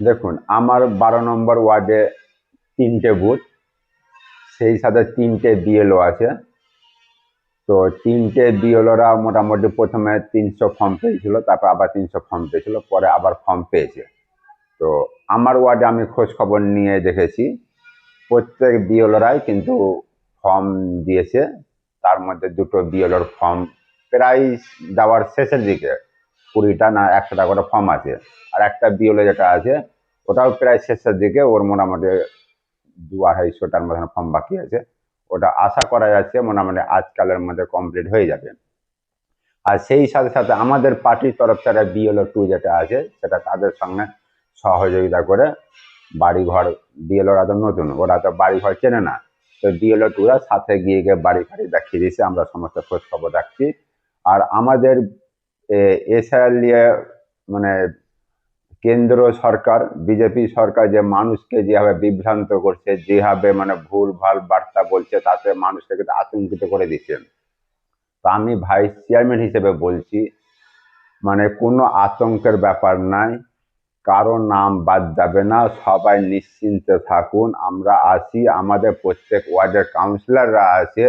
দেখুন, আমার বারো নম্বর ওয়ার্ডে তিনটে বুথ, সেই সাথে তিনটে বিএলও আছে। তো তিনটে বিএলওরা মোটামুটি প্রথমে তিনশো ফর্ম পেয়েছিল, তারপর আবার তিনশো ফর্ম পেয়েছিল, পরে আবার ফর্ম পেয়েছে। তো আমার ওয়ার্ডে আমি খোঁজ খবর নিয়ে দেখেছি, প্রত্যেক বিএলওরাই কিন্তু ফর্ম দিয়েছে, তার মধ্যে দুটো বিএলওর ফর্ম প্রায় দেওয়ার শেষের দিকে। কুড়িটা না, একশোটা করে ফর্ম আছে। আর একটা বিএলও যেটা আছে, ওটাও প্রায় শেষের দিকে, ওর মোটামুটি দু আড়াইশোটার মতন ফর্ম বাকি আছে। ওটা আশা করা যাচ্ছে মোটামুটি আজকালের মধ্যে কমপ্লিট হয়ে যাবে। আর সেই সাথে সাথে আমাদের পার্টির তরফ থেকে বিএলও টু যেটা আছে, সেটা তাদের সঙ্গে সহযোগিতা করে বাড়িঘর, বিএলওরা তো নতুন, ওরা তো বাড়িঘর চেনে না। তো বিএলও টুরা সাথে গিয়ে গিয়ে বাড়ি ফাড়ি দেখিয়ে দিয়েছে, আমরা সমস্ত খোঁজ খবর রাখছি। আর আমাদের এসআইএল নিয়ে মানে কেন্দ্র সরকার, বিজেপি সরকার যে মানুষকে যেভাবে বিভ্রান্ত করছে, যেভাবে মানে ভুল, ভালো বার্তা বলছে, তাতে মানুষকে কিন্তু আতঙ্কিত করে দিচ্ছেন তো আমি ভাইস চেয়ারম্যান হিসেবে বলছি মানে কোনো আতঙ্কের ব্যাপার নাই, কারও নাম বাদ যাবে না, সবাই নিশ্চিন্তে থাকুন, আমরা আছি, আমাদের প্রত্যেক ওয়ার্ডের কাউন্সিলররা আছে।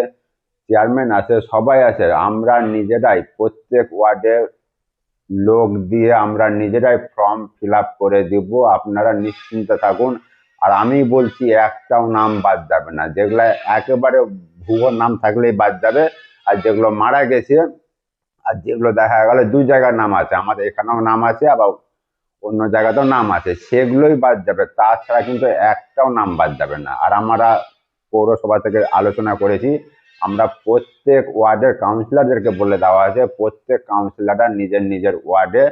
চেয়ারম্যান আছে, সবাই আছে। আমরা নিজেরাই, প্রত্যেক ওয়ার্ডে লোক দিয়ে আমরা নিজেরাই ফর্ম ফিল করে দিব। আপনারা নিশ্চিন্তে থাকুন। আর আমি বলছি, একটাও নাম বাদ যাবে না। যেগুলো একেবারে ভুয়ো নাম থাকলেই বাদ যাবে। আর যেগুলো মারা গেছে, আর যেগুলো দেখা গেল, দু জায়গার নাম আছে। আমাদের এখানেও নাম আছে, আবার অন্য জায়গাতেও নাম আছে। সেগুলোই বাদ যাবে। তাছাড়া কিন্তু একটাও নাম বাদ যাবে না। আর আমরা পৌরসভা থেকে আলোচনা করেছি আমরা প্রত্যেক ওয়ার্ডের কাউন্সিলরদেরকে বলে দেওয়া আছে, প্রত্যেক কাউন্সিলররা নিজের নিজের ওয়ার্ডে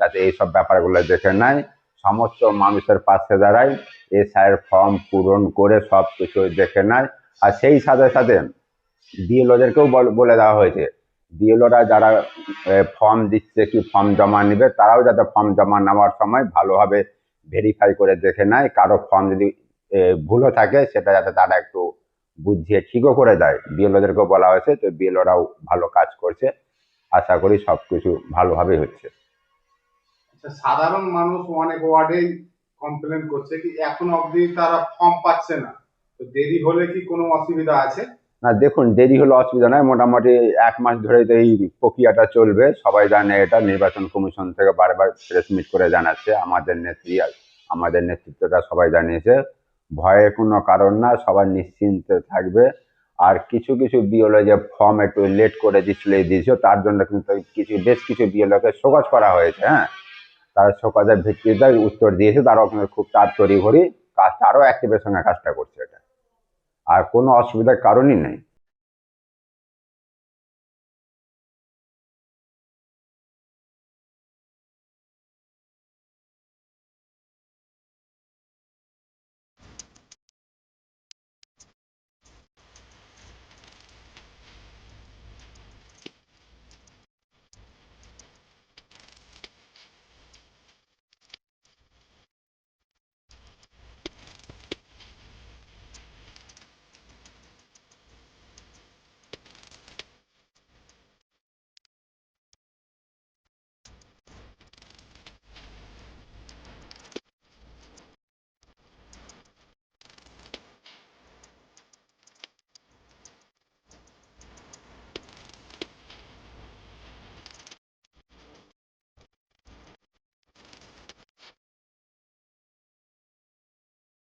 যাতে এইসব ব্যাপারগুলো দেখে নেয়। সমস্ত মানুষের পাশে দাঁড়ায়, এসআইয়ের ফর্ম পূরণ করে সব কিছু দেখে নেয়। আর সেই সাথে সাথে বিএলওদেরকেও বলে দেওয়া হয়েছে বিএলওরা যারা ফর্ম দিচ্ছে কি ফর্ম জমা নেবে, তারাও যাতে ফর্ম জমা নেওয়ার সময় ভালোভাবে ভেরিফাই করে দেখে নেয়, কারও ফর্ম যদি ভুলও থাকে, সেটা যাতে তারা একটু বুঝিয়ে ঠিকও করে দেয়। বিএলওদেরকেও বলা হয়েছে তো বিএলওরাও ভালো কাজ করছে। আশা করি সব কিছু ভালোভাবেই হচ্ছে। আচ্ছা সাধারণ মানুষ অনেক ওয়ার্ডেই কমপ্লেন করছে কি এখন অবধি তারা ফর্ম পাচ্ছে না। তো দেরি হলে কি কোনো অসুবিধা আছে? না দেখুন দেরি হলে অসুবিধা নয়। মোটামুটি এক মাস ধরে তো এই প্রক্রিয়াটা চলবে। সবাই জানে এটা। নির্বাচন কমিশন থেকে বারবার প্রেস মিট করে জানাচ্ছে। আমাদের নেত্রী আমাদের নেতৃত্বটা সবাই জানিয়েছে। ভয়ের কোনো কারণ না, সবাই নিশ্চিন্তে থাকবে। আর কিছু কিছু বিএলও যে ফর্ম একটু লেট করে দিচ্ছিল দিয়েছিল, তার জন্য কিন্তু কিছু, বেশ কিছু বিএলওকে শোকজ করা হয়েছে হ্যাঁ? তারা শোকজের ভিত্তিতে উত্তর দিয়েছে, তারাও কিন্তু খুব তাড়াতাড়ি ঘড়ি কাজটা, আরও অ্যাক্টিভের সঙ্গে কাজটা করছে এটা। আর কোনো অসুবিধার কারণই নেই।